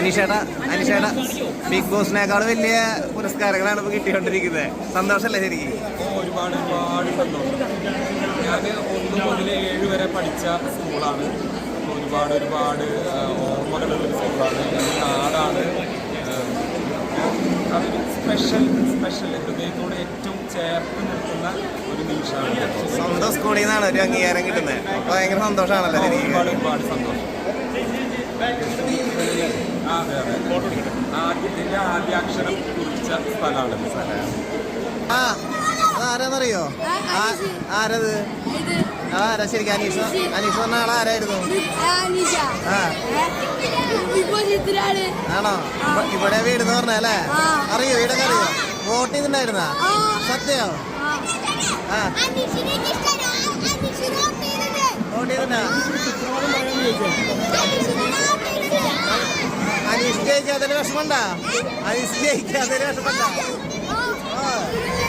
അനീഷേട്ട അനീഷേട്ട big ബോസിനേക്കാൾ വലിയ പുരസ്കാരങ്ങളാണ് ഇപ്പൊ കിട്ടിക്കൊണ്ടിരിക്കുന്നത്. സന്തോഷല്ലേ ശരിക്കും? ഒരുപാട് ഒരുപാട് സന്തോഷം. ഞാൻ ഒന്ന് മുതൽ ഏഴ് വരെ പഠിച്ച സ്കൂളാണ്. ഒരുപാട് ഒരുപാട് ഓർമ്മകളുള്ള സ്കൂളാണ്. നാടാണ് അതൊരു സ്പെഷ്യൽ സ്പെഷ്യൽ ഹൃദയത്തോട് ഏറ്റവും ചേർത്ത് നിൽക്കുന്ന ഒരു നിമിഷമാണ്. സ്വന്തം സ്കൂളിൽ നിന്നാണ് ഒരു അംഗീകാരം കിട്ടുന്നത്. ഭയങ്കര സന്തോഷമാണല്ലോ ഒരുപാട് ഒരുപാട് സന്തോഷം. ആദ്യത്തിന്റെ ആദ്യാക്ഷരം കുറിച്ച സ്ഥലമാണ് ആ ആരാന്നറിയോ? ആ- ആരത്? ആരാ ശരിക്കും അനീഷ. അനീഷ്. പറഞ്ഞ ആളെ അനീഷ. ആ. ഇപ്പൊ ചിത്രാണ്. ആണോ? ഇവ- ഇവിടെ വീട് എന്ന് പറഞ്ഞല്ലേ ആ. അറിയോ? വീടൊക്കെ അറിയോ? വോട്ട് ചെയ്തിട്ടുണ്ടായിരുന്ന? ആ. സത്യോ? ആ. വോട്ട് ചെയ്തത്. क्या देने का सुमंडा इसलिए क्या देने का सुमंडा